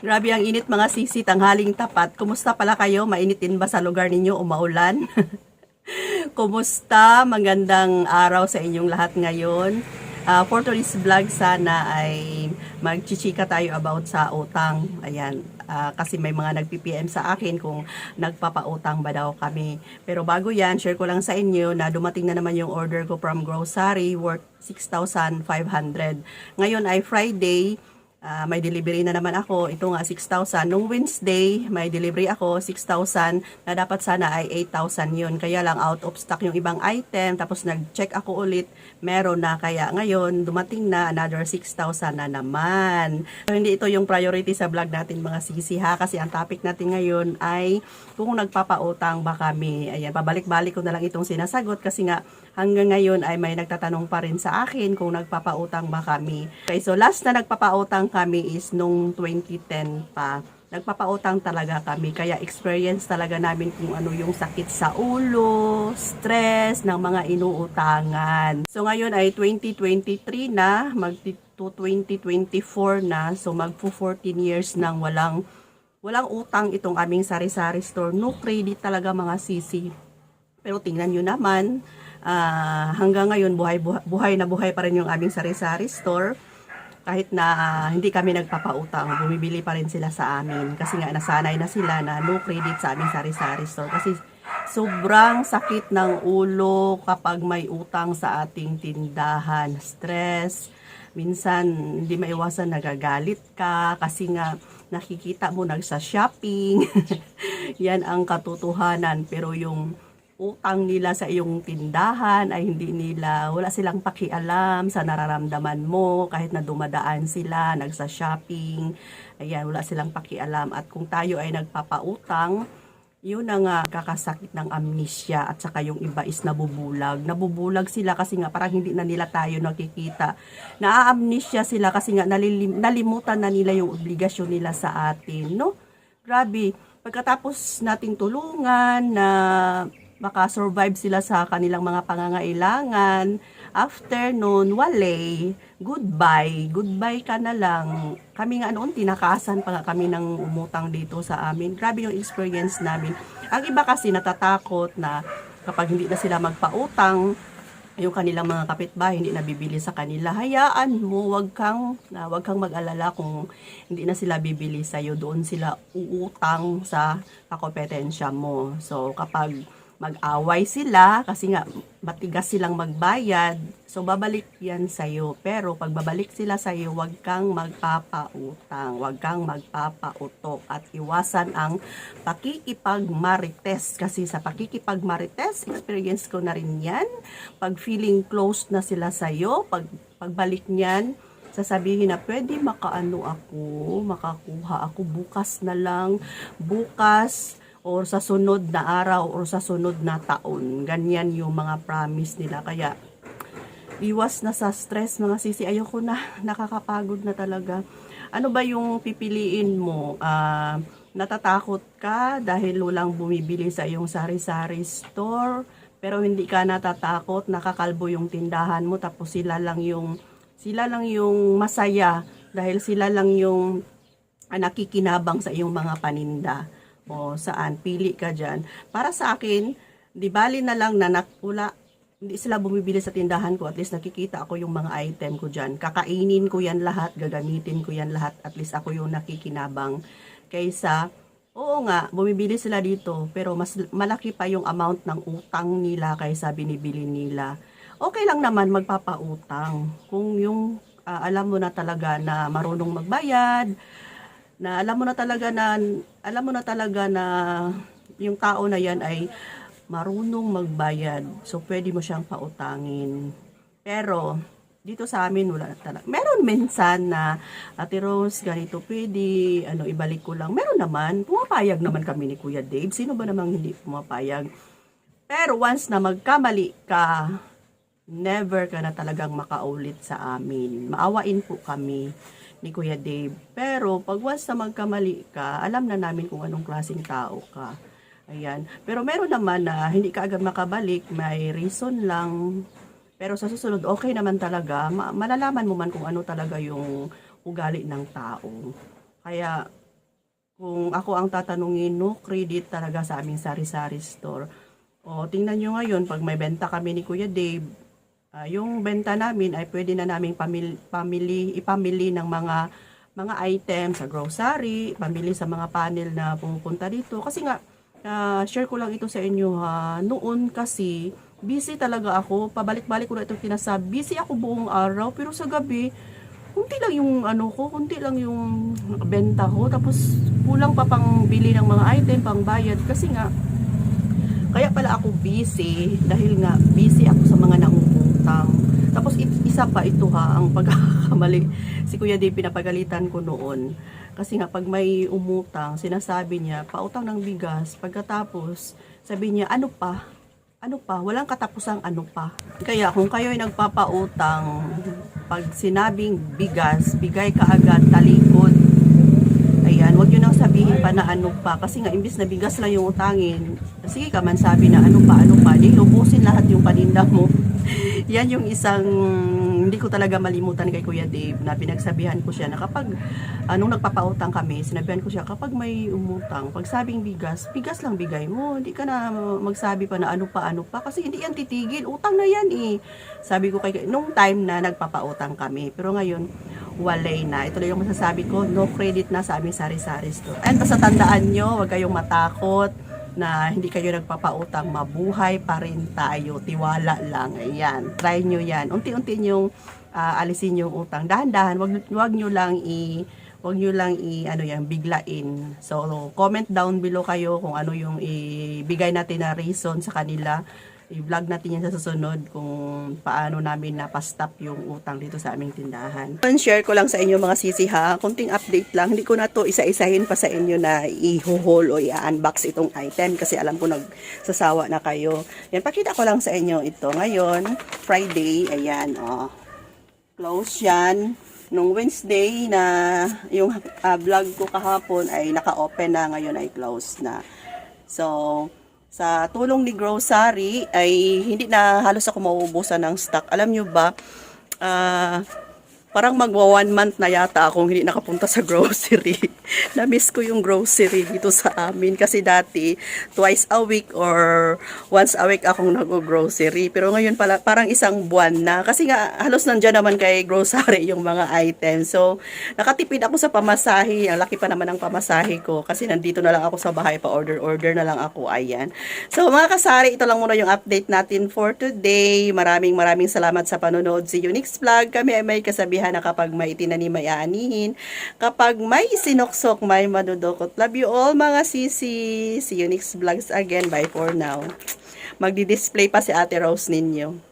Grabe ang init mga sisi, tanghaling tapat. Kumusta pala kayo? Mainit din ba sa lugar ninyo o maulan? Kumusta? Magandang araw sa inyong lahat ngayon. Ah, for today's vlog sana ay magchichika tayo about sa utang. Ayan, ah, kasi may mga nagpi-PM sa akin kung nagpapautang ba daw kami. Pero bago yan, share ko lang sa inyo na dumating na naman yung order ko from grocery worth 6,500. Ngayon ay Friday, Ah, may delivery na naman ako. Ito nga 6,000. Nung Wednesday, may delivery ako 6,000 na dapat sana ay 8,000 yun. Kaya lang out of stock yung ibang item. Tapos nag-check ako ulit. Meron na. Kaya ngayon, dumating na another 6,000 na naman. So, hindi ito yung priority sa vlog natin mga sisi ha. Kasi ang topic natin ngayon ay kung nagpapautang ba kami. Ayan, pabalik-balik ko na lang itong sinasagot kasi nga hanggang ngayon ay may nagtatanong pa rin sa akin kung nagpapautang ba kami. Okay, so last na nagpapautang kami is nung 2010 pa. Nagpapautang talaga kami, kaya experience talaga namin kung ano yung sakit sa ulo, stress ng mga inuutangan. So ngayon ay 2023 na, mag to 2024 na, so magpo 14 years nang walang walang utang itong aming sari-sari store. No credit talaga mga sisi. Pero tingnan nyo naman, ah, hanggang ngayon buhay, buhay, buhay na buhay pa rin yung aming sari-sari store. Kahit na ah, hindi kami nagpapautang, bumibili pa rin sila sa amin. Kasi nga nasanay na sila na no credit sa aming sari-sari store. Kasi sobrang sakit ng ulo kapag may utang sa ating tindahan. Stress, minsan hindi maiwasan nagagalit ka kasi nga nakikita mo nagsa shopping. Yan ang katotohanan. Pero yung utang nila sa iyong tindahan ay hindi nila, wala silang pakialam sa nararamdaman mo kahit na dumadaan sila, nagsa shopping. Ayan, wala silang pakialam. At kung tayo ay nagpapautang, yun ang nga kakasakit ng amnesia at saka yung iba is nabubulag. Nabubulag sila kasi nga parang hindi na nila tayo nakikita. Naa-amnesia sila kasi nga nalilim, nalimutan na nila yung obligasyon nila sa atin, no? Grabe. Pagkatapos nating tulungan na makasurvive sila sa kanilang mga pangangailangan, after noon, wale, goodbye, goodbye ka na lang. Kami nga noon, tinakasan pa nga kami ng umutang dito sa amin. Grabe yung experience namin. Ang iba kasi natatakot na kapag hindi na sila magpautang, yung kanilang mga kapitbahay hindi nabibili sa kanila. Hayaan mo, wag kang, na wag kang mag-alala kung hindi na sila bibili sa iyo. Doon sila uutang sa kakompetensya mo. So, kapag mag-away sila kasi nga matigas silang magbayad. So babalik 'yan sa iyo. Pero pag babalik sila sa iyo, wag kang magpapautang, wag kang magpapautok at iwasan ang pakikipagmarites kasi sa pakikipagmarites, experience ko na rin 'yan. Pag feeling close na sila sa iyo, pag pagbalik niyan, sasabihin na pwede makaano ako, makakuha ako bukas na lang, bukas or sa sunod na araw or sa sunod na taon. Ganyan yung mga promise nila. Kaya, iwas na sa stress mga sisi. Ayoko na, nakakapagod na talaga. Ano ba yung pipiliin mo? Ah, natatakot ka dahil walang bumibili sa iyong sari-sari store, pero hindi ka natatakot, nakakalbo yung tindahan mo, tapos sila lang yung, sila lang yung masaya dahil sila lang yung nakikinabang sa iyong mga paninda o saan, pili ka dyan. Para sa akin, di bali na lang na nakula, hindi sila bumibili sa tindahan ko, at least nakikita ako yung mga item ko dyan. Kakainin ko yan lahat, gagamitin ko yan lahat, at least ako yung nakikinabang. Kaysa, oo nga, bumibili sila dito, pero mas malaki pa yung amount ng utang nila kaysa binibili nila. Okay lang naman magpapautang. Kung yung ah, alam mo na talaga na marunong magbayad, na alam mo na talaga na alam mo na talaga na yung tao na yan ay marunong magbayad. So pwede mo siyang pautangin. Pero dito sa amin wala talaga. Meron minsan na Ate Rose, ganito pwede, ano ibalik ko lang. Meron naman, pumapayag naman kami ni Kuya Dave. Sino ba namang hindi pumapayag? Pero once na magkamali ka, never ka na talagang makaulit sa amin. Maawain po kami ni Kuya Dave. Pero pag once na magkamali ka, alam na namin kung anong klaseng tao ka. Ayan. Pero meron naman na hindi ka agad makabalik, may reason lang. Pero sa susunod, okay naman talaga. Ma- malalaman mo man kung ano talaga yung ugali ng tao. Kaya, kung ako ang tatanungin, no credit talaga sa aming sari-sari store. O, tingnan nyo ngayon, pag may benta kami ni Kuya Dave, ah, yung benta namin ay pwede na naming pamili, pamili, ipamili ng mga mga items sa grocery, pamili sa mga panel na pumupunta dito. Kasi nga, ah, share ko lang ito sa inyo ha, noon kasi, busy talaga ako, pabalik-balik ko na itong tinasabi, busy ako buong araw, pero sa gabi, kunti lang yung ano ko, kunti lang yung benta ko, tapos kulang pa pang bili ng mga item, pang bayad, kasi nga, kaya pala ako busy, dahil nga, busy ako sa mga nangungutang. Tapos isa pa ito ha, ang pagkakamali. Si Kuya Dave pinapagalitan ko noon. Kasi nga pag may umutang, sinasabi niya, pautang ng bigas. Pagkatapos, sabi niya, ano pa? Ano pa? Walang katapusang ano pa. Kaya kung kayo ay nagpapautang, pag sinabing bigas, bigay ka agad, talikod. Ayan, wag nyo nang sabihin pa na ano pa. Kasi nga, imbis na bigas lang yung utangin, sige ka man sabi na ano pa, ano pa, di lubusin lahat yung paninda mo. Yan yung isang hindi ko talaga malimutan kay Kuya Dave na pinagsabihan ko siya na kapag anong nagpapautang kami, sinabihan ko siya kapag may umutang, pag sabing bigas, bigas lang bigay mo. Hindi ka na magsabi pa na ano pa, ano pa kasi hindi yan titigil. Utang na yan eh. Sabi ko kay nung time na nagpapautang kami. Pero ngayon, walay na. Ito lang yung masasabi ko, no credit na sa aming sari-sari store. And basta tandaan nyo, huwag kayong matakot na hindi kayo nagpapautang, mabuhay pa rin tayo, tiwala lang. Ayan, try nyo yan. Unti-unti nyong ah, alisin yung utang. Dahan-dahan, wag, wag nyo lang i wag nyo lang i ano yan biglain. So comment down below kayo kung ano yung ibigay natin na reason sa kanila. I-vlog natin yan sa susunod kung paano namin napastop yung utang dito sa aming tindahan. Share ko lang sa inyo mga sisi ha. Kunting update lang. Hindi ko na to isa-isahin pa sa inyo na i-haul o i-unbox itong item kasi alam ko nagsasawa na kayo. Yan, pakita ko lang sa inyo ito. Ngayon, Friday, ayan, oh. Close yan. Nung Wednesday na yung ah, vlog ko kahapon ay naka-open na, ngayon ay close na. So, sa tulong ni grocery ay hindi na halos ako mauubusan ng stock. Alam nyo ba, ah, parang magwa one month na yata akong hindi nakapunta sa grocery. Na-miss ko yung grocery dito sa amin kasi dati twice a week or once a week akong nag-grocery. Pero ngayon pala, parang isang buwan na kasi nga halos nandyan naman kay grocery yung mga items. So, nakatipid ako sa pamasahe. Ang laki pa naman ng pamasahe ko kasi nandito na lang ako sa bahay pa order-order na lang ako. Ayan. So, mga kasari, ito lang muna yung update natin for today. Maraming maraming salamat sa panonood. You next vlog. Kami ay may kasabihan na kapag may tinanim ay aanihin. Kapag may sinuksok, may madudukot. Love you all mga sisi. See you next vlogs again. Bye for now. Magdi-display pa si Ate Rose ninyo.